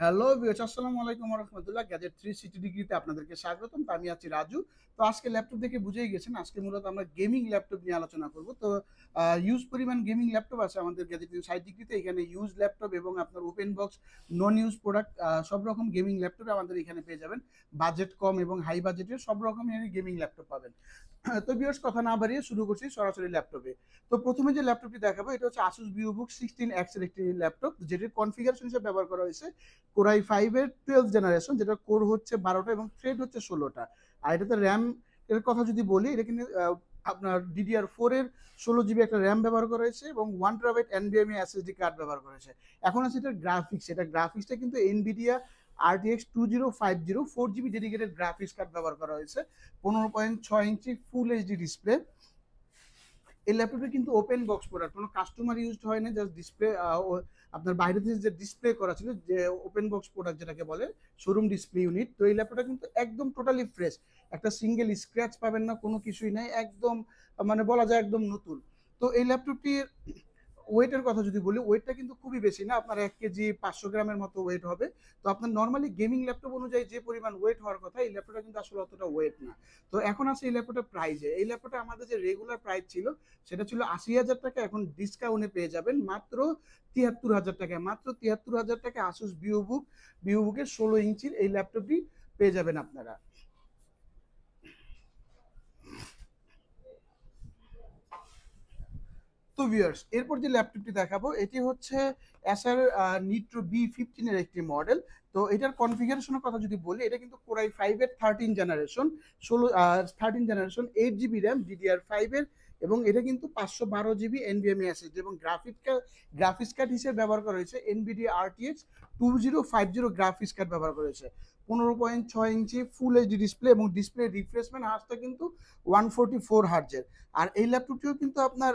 Hello viewers আসসালামু আলাইকুম রহমতুল্লাহ gadget three sixty ডিগ্রিতে আপনাদেরকে স্বাগতম। তো আমি আছি রাজু। তো আজকে ল্যাপটপ দেখে বুঝেই গেছেন, আজকে মূলত আমরা গেমিং ল্যাপটপ নিয়ে আলোচনা করব। তো ইউজ পরিমাণ গেমিং ল্যাপটপ আছে আমাদের গ্যাজেট ষাট ডিগ্রিতে এখানে ইউজ ল্যাপটপ এবং আপনার open box non use product সব রকম গেমিং ল্যাপটপ আমাদের এখানে পেয়ে যাবেন। বাজেট কম এবং হাই বাজেটের সব রকম গেমিং ল্যাপটপ পাবেন। তো ভিউয়ার্স কথা না বাড়িয়ে শুরু করছি সরাসরি ল্যাপটপে। তো প্রথমে যে ল্যাপটপটি দেখাবো, এটা হচ্ছে আসুস ভিউবুক সিক্সটিন এক্সের একটি ল্যাপটপ, যেটির কনফিগারেশন হিসেবে ব্যবহার করা হয়েছে কোরাই ফাইভের টুয়েলভ জেনারেশন যেটা কোর হচ্ছে বারোটা এবং থ্রেড হচ্ছে ষোলোটা। আর এটাতে র্যাম এর কথা যদি বলি, এটা কিন্তু আপনার ডিডিআর ফোর এর ষোলো জিবি একটা র্যাম ব্যবহার করা হয়েছে এবং ওয়ান টেরাবাইট এনবিএমই এসএসডি কার্ড ব্যবহার করা হয়েছে। এখন আছে এটার গ্রাফিক্স এটা গ্রাফিক্সটা কিন্তু Nvidia zero four GB dedicated graphics card ব্যবহার করা হয়েছে। পনেরো পয়েন্ট ছয় ইঞ্চি ফুল এইচডি ডিসপ্লে এই ল্যাপটপে কিন্তু ওপেন বক্স প্রোডাক্ট কোনো কাস্টমার ইউজড হয় না জাস্ট ডিসপ্লে আপনার বাইরে থেকে যে ডিসপ্লে করা ছিল, যে ওপেন বক্স প্রোডাক্ট যেটাকে বলে শোরুম ডিসপ্লে ইউনিট তো এই ল্যাপটপটা কিন্তু একদম টোটালি ফ্রেশ একটা সিঙ্গেল স্ক্র্যাচ পাবেন না, কোনো কিছুই নাই, একদম মানে বলা যায় একদম নতুন। তো এই ল্যাপটপটির ওয়েটের কথা যদি বলি, ওয়েটটা কিন্তু খুবই বেশি না? আপনার এক কেজি পাঁচশো গ্রামের মতো ওয়েট হবে। তো আপনার নর্মালি গেমিং ল্যাপটপ অনুযায়ী যে পরিমাণ ওয়েট হওয়ার কথা, এই ল্যাপটপটা কিন্তু আসলে অতটা ওয়েট না। তো এখন আছে এই ল্যাপটপের প্রাইজে এই ল্যাপটপটা আমাদের যে রেগুলার প্রাইস ছিল, সেটা ছিল আশি হাজার টাকা। এখন ডিসকাউন্টে পেয়ে যাবেন মাত্র তিয়াত্তর হাজার টাকায়। মাত্র তিয়াত্তর হাজার টাকা আসুস বিওবুক বিওবুকের ষোলো ইঞ্চির এই ল্যাপটপটি পেয়ে যাবেন আপনারা। তো ভিউয়ার্স এরপর যে ল্যাপটপটি দেখাবো, এটি হচ্ছে অ্যাসার নিট্রো বি ফিফটিনের একটি মডেল তো এটার কনফিগারেশনের কথা যদি বলি, এটা কিন্তু কোরাই ফাইভের থার্টিন জেনারেশন ষোলো thirteen generation eight GB RAM DDR ফাইভের এবং এটা কিন্তু পাঁচশো বারো জিবি এনবিএমএ এসএসডি এবং গ্রাফিক গ্রাফিক্স কার্ড হিসেবে ব্যবহার করা হয়েছে। Nvidia RTX two zero five zero graphics card ব্যবহার করেছে পনেরো পয়েন্ট ছয় ইঞ্চি ফুল এইচডি ডিসপ্লে এবং ডিসপ্লে রিফ্রেশমেন্ট হার্সটা কিন্তু ওয়ান ফোরটি ফোর হার্জের আর এই ল্যাপটপটিও কিন্তু আপনার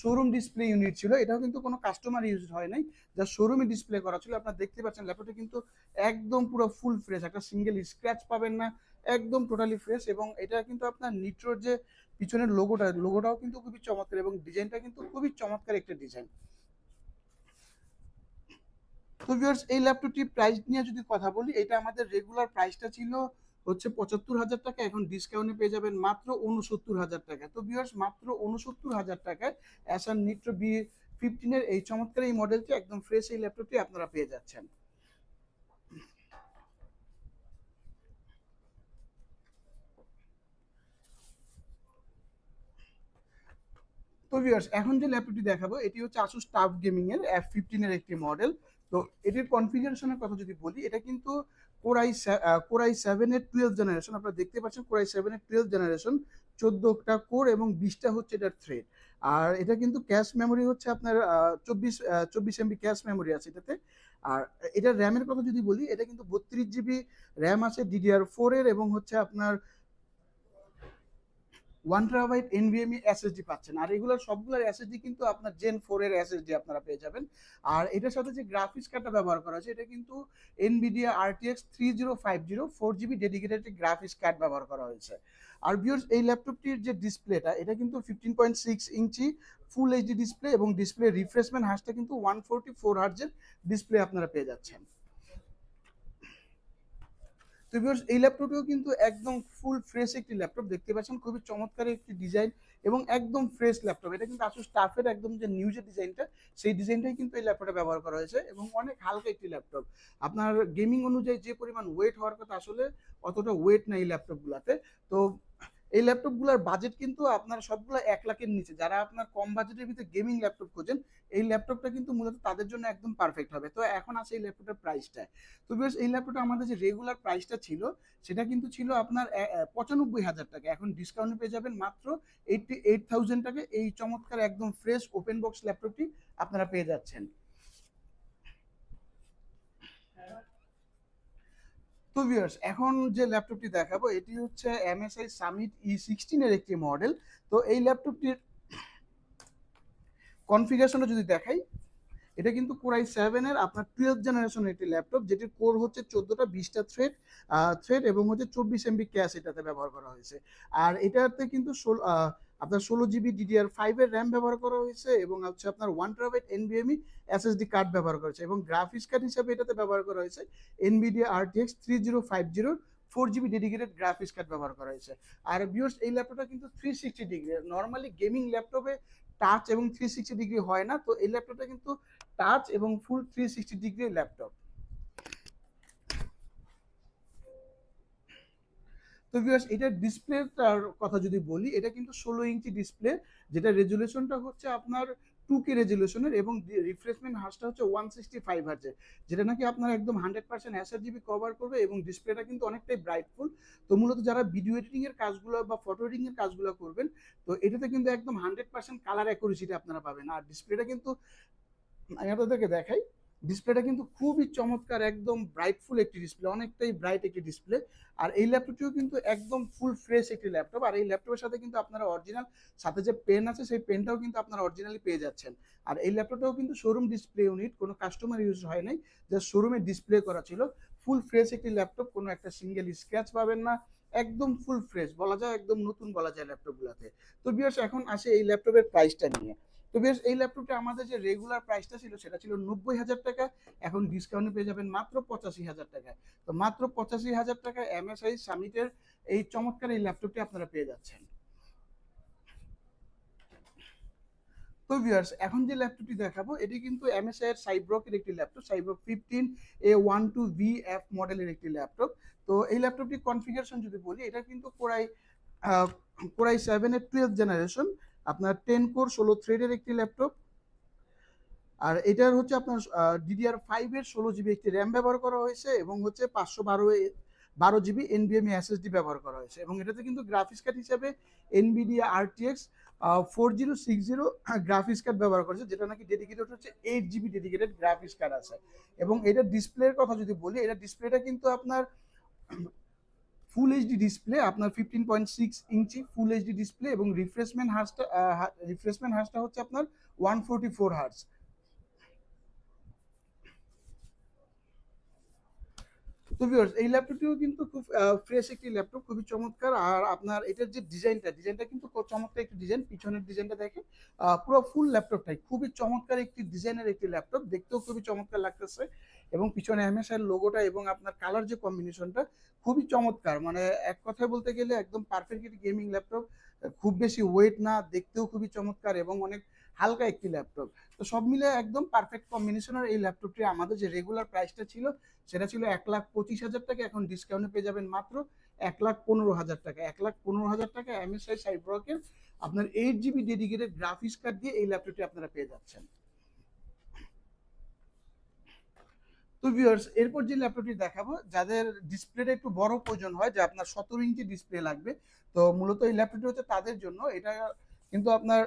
শোরুম ডিসপ্লে ইউনিট ছিল। এটাও কিন্তু কোনো কাস্টমার ইউজ হয় নাই। যা শোরুমে ডিসপ্লে করা ছিল। আপনারা দেখতে পাচ্ছেন ল্যাপটপটা কিন্তু একদম পুরো ফুল ফ্রেশ একটা সিঙ্গেল স্ক্র্যাচ পাবেন না, একদম টোটালি ফ্রেশ এবং এটা কিন্তু আপনার নিট্রোর যে পিছনের লোগোটা লোগোটাও কিন্তু খুবই চমৎকার এবং ডিজাইনটা কিন্তু খুবই চমৎকার একটা ডিজাইন তো ভিউয়ার্স এই ল্যাপটপটির প্রাইস নিয়ে যদি কথা বলি, এটা আমাদের রেগুলার প্রাইসটা ছিল হচ্ছে পঁচাত্তর হাজার টাকা, এখন ডিসকাউন্টে পেয়ে যাবেন মাত্র উনসত্তর হাজার টাকা। তো ভিউয়ার্স মাত্র উনসত্তর হাজার টাকায় অ্যাসার নিট্রো বি ফিফটিনের এই চমৎকার এই মডেলটি একদম ফ্রেশ এই ল্যাপটপটি আপনারা পেয়ে যাচ্ছেন। তো ভিউয়ার্স এখন যে ল্যাপটপটি দেখাবো, এটি হচ্ছে আসুস টাফ গেমিং এর এফ ফিফটিনের একটি মডেল তো এটির কনফিগারেশনের কথা যদি বলি, এটা কিন্তু কোরাই কোরাই সেভেনের টুয়েলভ জেনারেশন আপনারা দেখতে পাচ্ছেন কোরাই সেভেনের টুয়েলভ জেনারেশন চোদ্দোটা কোর এবং বিশটা হচ্ছে এটার থ্রেড আর এটা কিন্তু ক্যাশ মেমোরি হচ্ছে আপনার চব্বিশ চব্বিশ এমবি ক্যাশ মেমোরি আছে এটাতে। আর এটার র্যামের কথা যদি বলি, এটা কিন্তু বত্রিশ জিবি র্যাম আছে ডিডিআর ফোর এর এবং হচ্ছে আপনার ওয়ান টেরাবাইট এনভিএমই এসএসডি পাচ্ছেন। আর এগুলোর সবগুলোর এসএসডি কিন্তু আপনার জেন ফোর এর এসএসডি আপনারা পেয়ে যাবেন। আর এটার সাথে যে গ্রাফিক্স কার্ডটা ব্যবহার করা হয়েছে, এটা কিন্তু Nvidia RTX three zero five zero four GB dedicated graphics card ব্যবহার করা হয়েছে। আর ভিউর্স এই ল্যাপটপটির যে ডিসপ্লেটা এটা কিন্তু fifteen point six inch full HD display এবং ডিসপ্লে রিফ্রেশমেন্ট হার্সটা কিন্তু ওয়ান ফোরটি ফোর হার্জের ডিসপ্লে আপনারা পেয়ে যাচ্ছেন। তো ভিউয়ার্স এই ল্যাপটপটিও কিন্তু একদম ফুল ফ্রেশ একটি ল্যাপটপ দেখতে পাচ্ছেন, খুবই চমৎকার একটি ডিজাইন এবং একদম ফ্রেশ ল্যাপটপ এটা কিন্তু আসুস স্টাফের একদম যে নিউ যে ডিজাইনটা সেই ডিজাইনটাই কিন্তু এই ল্যাপটপে ব্যবহার করা হয়েছে এবং অনেক হালকা একটি ল্যাপটপ আপনার গেমিং অনুযায়ী যে পরিমাণ ওয়েট হওয়ার কথা আসলে অতটা ওয়েট নেই ল্যাপটপগুলোতে তো এই ল্যাপটপগুলোর বাজেট কিন্তু আপনার সবগুলো এক লাখের নিচে। যারা আপনার কম বাজেটের ভিতরে গেমিং ল্যাপটপ খোঁজেন, এই ল্যাপটপটা কিন্তু মূলত তাদের জন্য একদম পারফেক্ট হবে। তো এখন আছে এই ল্যাপটপের প্রাইসটা তো বেশ, এই ল্যাপটপটা আমাদের যে রেগুলার প্রাইসটা ছিল, সেটা কিন্তু ছিল আপনার পঁচানব্বই হাজার টাকা। এখন ডিসকাউন্টে পেয়ে যাবেন মাত্র এইটটি এইট থাউজেন্ড টাকা। এই চমৎকার একদম ফ্রেশ ওপেন বক্স ল্যাপটপটি আপনারা পেয়ে যাচ্ছেন। তো ভিউয়ার্স এখন যে ল্যাপটপটি দেখাবো, এটি হচ্ছে এমএসআই সামিট ই সিক্সটিনের একটি মডেল তো এই ল্যাপটপটির কনফিগারেশনটা যদি দেখাই, এটা কিন্তু কোরাই সেভেনের আপনার টুয়েলভ জেনারেশনের একটি ল্যাপটপ যেটির কোর হচ্ছে চোদ্দোটা বিশটা থ্রেড থ্রেড এবং হচ্ছে চব্বিশ এমবি ক্যাশ এটাতে ব্যবহার করা হয়েছে। আর এটাতে কিন্তু ষোলো আপনার ষোলো জিবি ডিডিআর ফাইভের র্যাম ব্যবহার করা হয়েছে এবং হচ্ছে আপনার ওয়ান টেরাবাইট এনবিএমই এসএসডি কার্ড ব্যবহার করা হয়েছে এবং গ্রাফিক্স কার্ড হিসাবে এটাতে ব্যবহার করা হয়েছে। Nvidia RTX three zero five জিরোর four GB dedicated graphics card ব্যবহার করা হয়েছে। আর বিয়স এই ল্যাপটপটা কিন্তু three sixty degree normally gaming ল্যাপটপে টাচ এবং থ্রি সিক্সটি ডিগ্রি হয় না, তো এই ল্যাপটপটা কিন্তু টাচ এবং full three sixty degree laptop তো ভিউয়ার্স এটার ডিসপ্লেটার কথা যদি বলি, এটা কিন্তু ষোলো ইঞ্চি ডিসপ্লে যেটা রেজুলেশনটা হচ্ছে আপনার টু কে রেজুলেশনের এবং রিফ্রেশমেন্ট হার্সটা হচ্ছে ওয়ান সিক্সটি ফাইভ হার্জের যেটা নাকি আপনার একদম hundred percent sRGB cover করবে এবং ডিসপ্লেটা কিন্তু অনেকটাই ব্রাইটফুল তো মূলত যারা ভিডিও এডিটিং এর কাজগুলো বা ফটো এডিটিং এর কাজগুলো করবেন, তো এটাতে কিন্তু একদম হান্ড্রেড পার্সেন্ট কালার অ্যাকুরেসিটি আপনারা পাবেন। আর ডিসপ্লেটা কিন্তু, আমি আপনাদেরকে দেখাই ডিসপ্লেটা কিন্তু খুবই চমৎকার, একদম ব্রাইটফুল একটি ডিসপ্লে অনেকটাই ব্রাইট একটি ডিসপ্লে আর এই ল্যাপটপটিও কিন্তু একদম ফুল ফ্রেশ একটি ল্যাপটপ আর এই ল্যাপটপের সাথে কিন্তু আপনারা অরিজিনাল সাথে যে পেন আছে, সেই পেনটাও কিন্তু আপনারা অরিজিনালি পেয়ে যাচ্ছেন। আর এই ল্যাপটপটাও কিন্তু শোরুম ডিসপ্লে ইউনিট কোনো কাস্টমার ইউজ হয় নাই যা শোরুমে ডিসপ্লে করা ছিল। ফুল ফ্রেশ একটি ল্যাপটপ কোনো একটা সিঙ্গেল স্ক্র্যাচ পাবেন না, একদম ফুল ফ্রেশ বলা যায় একদম নতুন বলা যায় ল্যাপটপগুলোতে তো বিয়ার্স এখন আসে এই ল্যাপটপের প্রাইসটা নিয়ে। তো বেশ, এই ল্যাপটপটা আমাদের যে রেগুলার প্রাইসটা ছিল সেটা ছিল নব্বই হাজার টাকা, এখন ডিসকাউন্টে পেয়ে যাবেন মাত্র পঁচাশি হাজার টাকায় তো মাত্র পঁচাশি হাজার টাকা এমএসআই সামিটের এই চমৎকার এই ল্যাপটপটি আপনারা পেয়ে যাচ্ছেন। তো ভিউয়ার্স এখন যে ল্যাপটপটি দেখাবো, এটি কিন্তু এমএসআই এর সাইব্রকের একটি laptop Cyborg fifteen A one two V F মডেলের একটি ল্যাপটপ তো এই ল্যাপটপটির কনফিগারেশন যদি বলি, এটা কিন্তু কোরাই কোরাই সেভেনের টুয়েলভ জেনারেশন আপনার টেন কোর ষোলো থ্রেডের একটি ল্যাপটপ আর এটার হচ্ছে আপনার ডিডিআর ফাইভের ষোলো জিবি একটি র্যাম ব্যবহার করা হয়েছে এবং হচ্ছে পাঁচশো বারো বারো জিবি এনবিএমই এসএসডি ব্যবহার করা হয়েছে এবং এটাতে কিন্তু গ্রাফিক্স কার্ড হিসাবে Nvidia RTX four zero six zero graphics card ব্যবহার করেছে যেটা নাকি ডেডিকেটেড হচ্ছে eight GB dedicated graphics card আছে। এবং এটার ডিসপ্লের কথা যদি বলি, এটা ডিসপ্লেটা কিন্তু আপনার ফুল এইচডি ডিসপ্লে আপনার fifteen point six inch full HD display এবং রিফ্রেশমেন্ট হার্সটা রিফ্রেশমেন্ট হার্সটা হচ্ছে আপনার ওয়ান ফোরটি ফোর হার্স তো ভিউয়ার্স এই ল্যাপটপটিও কিন্তু খুব ফ্রেশ একটি ল্যাপটপ খুবই চমৎকার। আর আপনার এটার যে ডিজাইনটা ডিজাইনটা কিন্তু চমৎকার একটি ডিজাইন, পিছনের ডিজাইনটা দেখে পুরো ফুল ল্যাপটপটাই খুবই চমৎকার একটি ডিজাইনের একটি ল্যাপটপ দেখতেও খুবই চমৎকার লাগতেছে। এবং পিছনে এমএসআই লোগোটা এবং আপনার কালার যে কম্বিনেশনটা খুবই চমৎকার। মানে এক কথায় বলতে গেলে একদম পারফেক্ট গেমিং ল্যাপটপ খুব বেশি ওয়েট না, দেখতেও খুবই চমৎকার এবং অনেক হালকা একটি ল্যাপটপ তো সব মিলে একদম পারফেক্ট কম্বিনেশনের এই ল্যাপটপটি আমাদের যে রেগুলার প্রাইসটা ছিল, সেটা ছিল এক লাখ পঁচিশ হাজার টাকা। এখন ডিসকাউন্টে পেয়ে যাবেন মাত্র এক লাখ পনেরো হাজার টাকা। এক লাখ পনেরো হাজার টাকা এমএসআই সাইব্রকের আপনার eight GB dedicated graphics card দিয়ে এই ল্যাপটপটি আপনারা পেয়ে যাচ্ছেন। তো ভিউয়ার্স এরপর যে ল্যাপটপটি দেখাবো, যাদের ডিসপ্লেটা একটু বড় প্রয়োজন হয়, যে আপনার সতেরো ইঞ্চি ডিসপ্লে লাগবে, তো মূলত এই ল্যাপটপটি হচ্ছে তাদের জন্য। এটা কিন্তু আপনার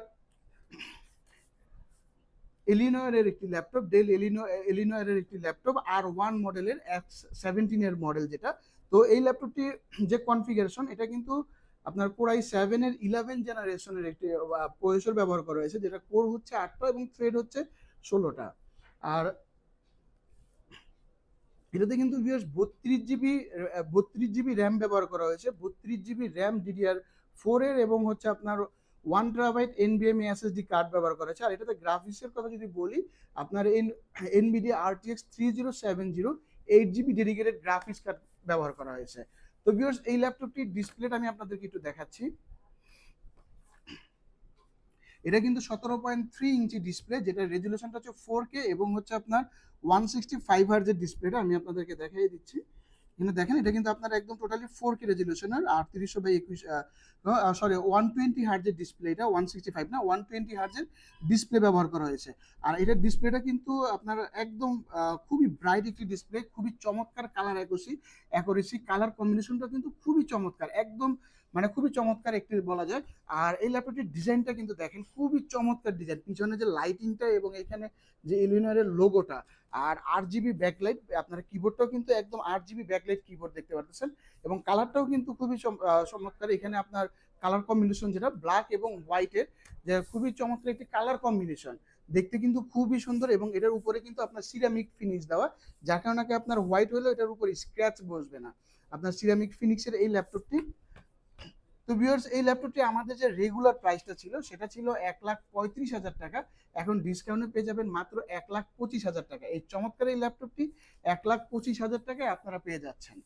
এলিনয়ের একটি ল্যাপটপ ডেল এলিনো এলিনয়ের একটি ল্যাপটপ আর ওয়ান মডেলের এক্স সেভেন্টিনের মডেল যেটা। তো এই ল্যাপটপটি যে কনফিগারেশন এটা কিন্তু আপনার কোরাই সেভেনের ইলেভেন জেনারেশনের একটি প্রসেসর ব্যবহার করা হয়েছে, যেটা কোর হচ্ছে আটটা এবং থ্রেড হচ্ছে ষোলোটা। আর এটাতে কিন্তু বিয়াস বত্রিশ জিবি বত্রিশ জিবি র্যাম ব্যবহার করা হয়েছে। বত্রিশ জিবি র্যাম ডিডিআর ফোরের এবং হচ্ছে আপনার ওয়ান টেরাবাইট এনবিএমই এসএসডি কার্ড ব্যবহার করা হয়েছে। আর এটাতে গ্রাফিক্সের কথা যদি বলি, আপনার N Nvidia RTX three zero seven zero eight GB dedicated graphics card ব্যবহার করা হয়েছে। তো বিয়ার্স এই ল্যাপটপটির ডিসপ্লেটা আমি আপনাদেরকে একটু দেখাচ্ছি। এটা কিন্তু সতেরো পয়েন্ট থ্রি ইঞ্চি ডিসপ্লে যেটা রেজুলেশনটা হচ্ছে ফোর কে এবং হচ্ছে আপনার ওয়ান সিক্সটি ফাইভ হার্জের ডিসপ্লেটা আমি আপনাদেরকে দেখাই দিচ্ছি। এখানে দেখেন, এটা কিন্তু আপনার একদম টোটালি ফোর কে রেজুলেশনের আটত্রিশশো বাই একুশ সরি ওয়ান টোয়েন্টি হার্জের ডিসপ্লে এটা ওয়ান সিক্সটি ফাইভ না ওয়ান টোয়েন্টি হার্জের ডিসপ্লে ব্যবহার করা হয়েছে। আর এটার ডিসপ্লেটা কিন্তু আপনার একদম খুবই ব্রাইট একটি ডিসপ্লে খুবই চমৎকার কালার অ্যাকুসি অ্যাকুরেসি কালার কম্বিনেশনটা কিন্তু খুবই চমৎকার, একদম মানে খুবই চমৎকার একটি বলা যায়। আর এই ল্যাপটপটির ডিজাইনটা কিন্তু দেখেন, খুবই চমৎকার ডিজাইন পিছনে যে লাইটিংটা এবং এখানে যে ইলিনারের লোগোটা আর আট জিবি ব্যাকলাইট আপনার কিবোর্ডটাও কিন্তু একদম আট জিবি ব্যাকলাইট কিবোর্ড দেখতে পারতেছেন। এবং কালারটাও কিন্তু খুবই চমৎকার। এখানে আপনার কালার কম্বিনেশন যেটা ব্ল্যাক এবং হোয়াইটের যে খুবই চমৎকার একটি কালার কম্বিনেশন দেখতে কিন্তু খুবই সুন্দর এবং এটার উপরে কিন্তু আপনার সিরামিক ফিনিশ দেওয়া, যার কারণে আপনার হোয়াইট হলেও এটার উপরে স্ক্র্যাচ বসবে না। আপনার সিরামিক ফিনিক্সের এই ল্যাপটপটি তো ভিউয়ার্স এই ল্যাপটপটি আমাদের যে রেগুলার প্রাইসটা ছিল, সেটা ছিল এক লাখ পঁয়ত্রিশ হাজার টাকা। এখন ডিসকাউন্টে পেয়ে যাবেন মাত্র এক লাখ পঁচিশ হাজার টাকা। এই চমৎকার এই ল্যাপটপটি এক লাখ পঁচিশ হাজার টাকায় আপনারা পেয়ে যাচ্ছেন।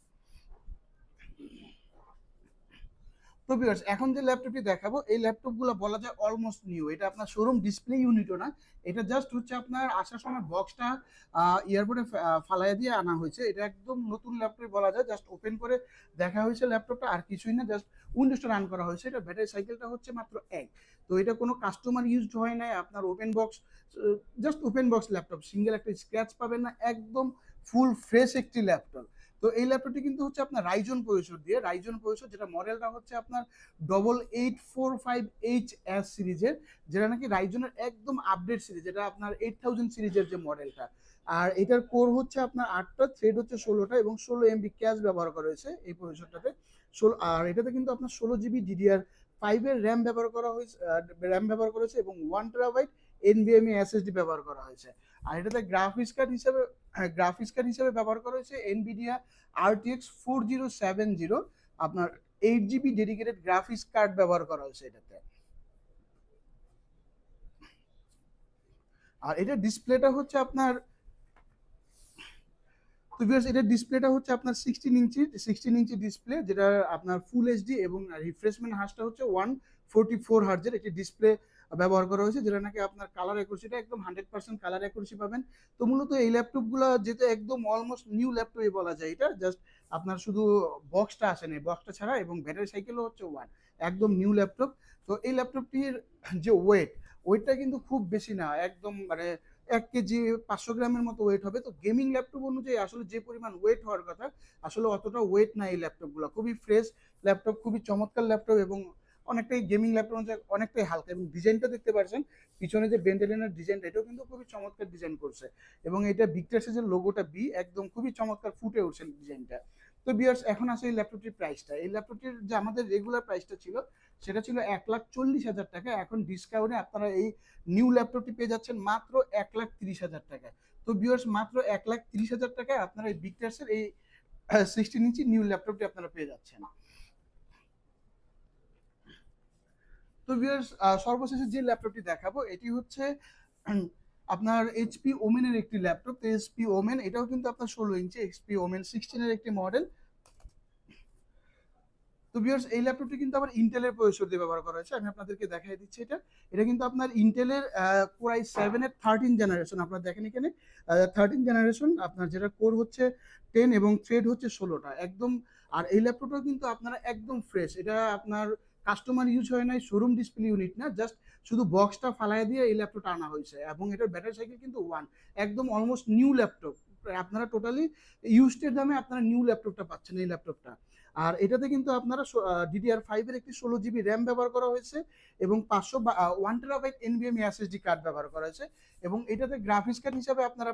তো ভিউয়ার্স এখন যে ল্যাপটপটি দেখাবো, এই ল্যাপটপগুলো বলা যায় অলমোস্ট নিউ এটা আপনার শোরুম ডিসপ্লে ইউনিটও না। এটা জাস্ট হচ্ছে আপনার আসার সময় বক্সটা এয়ারপোর্টে ফালাইয়া দিয়ে আনা হয়েছে। এটা একদম নতুন ল্যাপটপ বলা যায়। জাস্ট ওপেন করে দেখা হয়েছে ল্যাপটপটা আর কিছুই না জাস্ট উইন্ডোজটা রান করা হয়েছে। এটা ব্যাটারি সাইকেলটা হচ্ছে মাত্র এক। তো এটা কোনো কাস্টমার ইউজড হয় নাই। আপনার open box just open box laptop single একটা স্ক্র্যাচ পাবেন না। একদম ফুল ফ্রেশ একটি ল্যাপটপ তো এই ল্যাপটপটি কিন্তু হচ্ছে আপনার রাইজন প্রসেসর দিয়ে রাইজন প্রসেসর যেটা মডেলটা হচ্ছে আপনার double eight four five H S সিরিজের যেটা নাকি রাইজনের একদম আপডেট সিরিজ যেটা আপনার এইট থাউজেন্ড সিরিজের যে মডেলটা আর এটার কোর হচ্ছে আপনার আটটা থ্রেড হচ্ছে ষোলোটা এবং ষোলো এমবি ক্যাশ ব্যবহার করা হয়েছে এই প্রসেসরটাতে ষোলো, আর এটাতে কিন্তু আপনার ষোলো জিবি ডিডিআর ফাইভের র্যাম ব্যবহার করা হয়েছে র্যাম ব্যবহার করেছে এবং ওয়ান টেরাবাইট এনবিএমই এসএসডি ব্যবহার করা হয়েছে। আর এটাতে গ্রাফিক্স কার্ড হিসেবে গ্রাফিক্স কার্ড হিসেবে ব্যবহার করা হয়েছে Nvidia RTX four zero seven zero আপনার eight GB dedicated graphics card ব্যবহার করা হয়েছে এটাতে। আর এটা ডিসপ্লেটা হচ্ছে আপনার, তো ভিউয়ার্স এটা ডিসপ্লেটা হচ্ছে আপনার sixteen inch sixteen inch display যেটা আপনার ফুল এইচডি এবং রিফ্রেশমেন্ট হার্সটা হচ্ছে ওয়ান ফোরটি ফোর হার্জের একটি ডিসপ্লে ব্যবহার করা হয়েছে, যেটা নাকি আপনার কালার অ্যাকুরেসিটা একদম হান্ড্রেড পার্সেন্ট কালার অ্যাকুরেসি পাবেন। তো মূলত এই ল্যাপটপগুলো যেহেতু একদম অলমোস্ট নিউ ল্যাপটপই বলা যায় এটা জাস্ট আপনার শুধু বক্সটা আসে না বক্সটা ছাড়া এবং ব্যাটারি সাইকেলও হচ্ছে ওয়ান একদম নিউ ল্যাপটপ তো এই ল্যাপটপটির যে ওয়েট ওয়েটটা কিন্তু খুব বেশি না, একদম মানে এক কেজি পাঁচশো গ্রামের মতো ওয়েট হবে। তো গেমিং ল্যাপটপ অনুযায়ী আসলে যে পরিমাণ ওয়েট হওয়ার কথা, আসলে অতটা ওয়েট না এই ল্যাপটপগুলো খুবই ফ্রেশ ল্যাপটপ খুবই চমৎকার ল্যাপটপ এবং অনেকটাই গেমিং ল্যাপটপ অনুযায়ী অনেকটাই হালকা এবং ডিজাইনটা দেখতে পাচ্ছেন পিছনে যে বেন্টেলিনের ডিজাইনটা এটাও কিন্তু খুবই চমৎকার ডিজাইন করছে। এবং এটা বিগটাসের যে লোগোটা বি একদম খুবই চমৎকার ফুটে উঠছে ডিজাইনটা তো বিয়ার্স এখন আসে এই ল্যাপটপটির প্রাইসটা এই ল্যাপটপটির যে আমাদের রেগুলার প্রাইসটা ছিল, সেটা ছিল এক লাখ চল্লিশ হাজার টাকা। এখন ডিসকাউন্টে আপনারা এই নিউ ল্যাপটপটি পেয়ে যাচ্ছেন মাত্র এক লাখ তিরিশ হাজার টাকায় তো বিয়ার্স মাত্র এক লাখ তিরিশ হাজার টাকায় আপনারা এই বিগটাসের এই সিক্সটিন ইঞ্চি নিউ ল্যাপটপটি আপনারা পেয়ে যাচ্ছেন। তো ভিউয়ার্স সর্বশেষে যে ল্যাপটপটি দেখাবো, এটি হচ্ছে আপনার এইচপি ওমেনের একটি ল্যাপটপ তো এইচপি ওমেন এটাও কিন্তু আপনার ষোলো ইঞ্চি এইচপি ওমেন সিক্সটিনের একটি মডেল তো ভিউয়ার্স এই ল্যাপটপটি কিন্তু আবার ইন্টেলের প্রসেসর দিয়ে ব্যবহার করা হয়েছে, আমি আপনাদেরকে দেখাই দিচ্ছি এটা। এটা কিন্তু আপনার ইন্টেলের কোরাই সেভেনের থার্টিন জেনারেশন আপনারা দেখেন এখানে থার্টিন জেনারেশন আপনার যেটা কোর হচ্ছে টেন এবং থ্রেড হচ্ছে ষোলোটা, একদম, আর এই ল্যাপটপটাও কিন্তু আপনারা একদম ফ্রেশ এটা আপনার কাস্টমার ইউজ হয় নাই শোরুম ডিসপ্লে ইউনিট না জাস্ট শুধু বক্সটা ফালাই দিয়ে এই ল্যাপটপটা আনা হয়েছে। এবং এটার ব্যাটারি সাইকেল কিন্তু ওয়ান একদম অলমোস্ট নিউ ল্যাপটপ আপনারা টোটালি ইউজটের দামে আপনারা নিউ ল্যাপটপটা পাচ্ছেন এই ল্যাপটপটা আর এটাতে কিন্তু আপনারা ডিডিআর ফাইভের একটি ষোলো জিবি র্যাম ব্যবহার করা হয়েছে এবং পাঁচশো ওয়ান টেরাবাইট এনবিএম এসএসডি কার্ড ব্যবহার করা হয়েছে। এবং এটাতে গ্রাফিক্স কার্ড হিসাবে আপনারা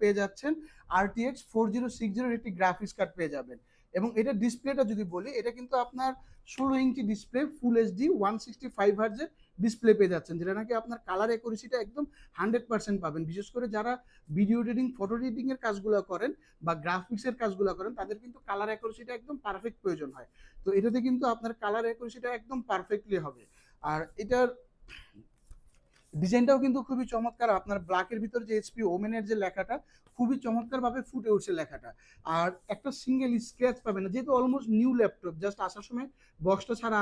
পেয়ে যাচ্ছেন। আরটিএক্স ফোর জিরো সিক্স জিরোর একটি গ্রাফিক্স কার্ড পেয়ে যাবেন। এবং এটা ডিসপ্লেটা যদি বলি, এটা কিন্তু আপনার ষোলো inch display full HD one sixty five হার্জের display পেয়ে যাচ্ছেন, যেটা নাকি আপনার কালার একুরেসিটা একদম হান্ড্রেড পার্সেন্ট পাবেন। বিশেষ করে যারা ভিডিও এডিটিং ফটো এডিটিং এর কাজগুলো করেন বা গ্রাফিক্সের কাজগুলো করেন, তাদের কিন্তু কালার একুরেসিটা একদম পারফেক্ট প্রয়োজন হয়। তো এটাতে কিন্তু আপনার কালার একুরেসিটা একদম পারফেক্টলি হবে। আর এটার ডিজাইনটাও কিন্তু খুবই চমৎকার। আপনার ব্ল্যাকের ভিতর যে এইচপি ওমেনের যে লেখাটা, খুবই চমৎকারভাবে ফুটে উঠছে লেখাটা। আর একটা সিঙ্গেল স্ক্র্যাচ পাবে না, যেহেতু অলমোস্ট নিউ ল্যাপটপ জাস্ট আসার সময় বক্সটা ছাড়া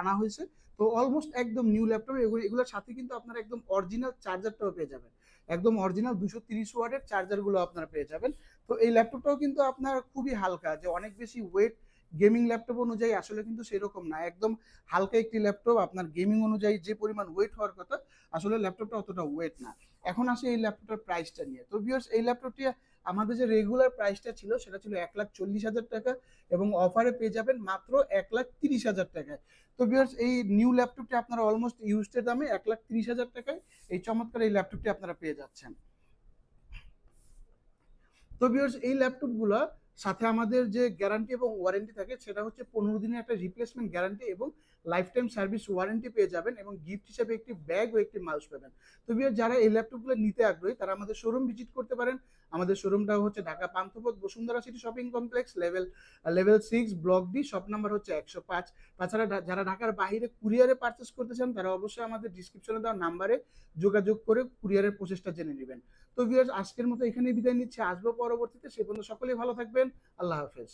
আনা হয়েছে, তো অলমোস্ট একদম নিউ ল্যাপটপ এগুলো, এগুলোর সাথে কিন্তু আপনারা একদম অরিজিনাল চার্জারটাও পেয়ে যাবেন। একদম অরিজিনাল দুশো তিরিশ ওয়ার্ডের চার্জারগুলো আপনারা পেয়ে যাবেন। তো এই ল্যাপটপটাও কিন্তু আপনার খুবই হালকা, যে অনেক বেশি ওয়েট গেমিং ল্যাপটপ অনুযায়ী আসলে কিন্তু সেরকম না। একদম হালকা একটি ল্যাপটপ আপনার গেমিং অনুযায়ী যে পরিমাণ ওয়েট হওয়ার কথা, আসলে ল্যাপটপটা অতটা ওয়েট না। এখন আসে এই ল্যাপটপটার প্রাইসটা নিয়ে। তো ভিউয়ার্স এই ল্যাপটপটি আমাদের যে রেগুলার প্রাইসটা ছিল, সেটা ছিল এক লাখ চল্লিশ হাজার টাকা এবং অফারে পেয়ে যাবেন মাত্র এক লাখ তিরিশ হাজার টাকায়। তো ভিউয়ার্স এই নিউ ল্যাপটপটি আপনারা অলমোস্ট ইউজডের দামে এক লাখ তিরিশ হাজার টাকায়। এই চমৎকার এই ল্যাপটপটি আপনারা পেয়ে যাচ্ছেন। তো ভিউয়ার্স এই ল্যাপটপগুলো সাথে আমাদের যে গ্যারান্টি এবং ওয়ারেন্টি থাকে, সেটা হচ্ছে পনেরো দিনের একটা রিপ্লেসমেন্ট গ্যারান্টি এবং লাইফ টাইম সার্ভিস ওয়ারেন্টি পেয়ে যাবেন এবং গিফট হিসেবে একটি ব্যাগ ও একটি মাউস পাবেন। তো যারা এই ল্যাপটপগুলো নিতে আগ্রহী, তারা আমাদের শোরুম ভিজিট করতে পারেন। আমাদের শোরুমটা হচ্ছে Dhaka Panthapath Bashundhara city shopping complex level level six block D shop number হচ্ছে একশো পাঁচ। তাছাড়া যারা ঢাকার বাইরে কুরিয়ারে পারচেস করতে চান, তারা অবশ্যই আমাদের ডিসক্রিপশনে দেওয়া নাম্বারে যোগাযোগ করে কুরিয়ারের প্রসেসটা জেনে নেবেন। তো ভিউয়ার্স আজকের মতো এখানেই বিদায় নিচ্ছে। আসব পরবর্তীতে। সে পর্যন্ত সকলেই ভালো থাকবেন। আল্লাহ হাফেজ।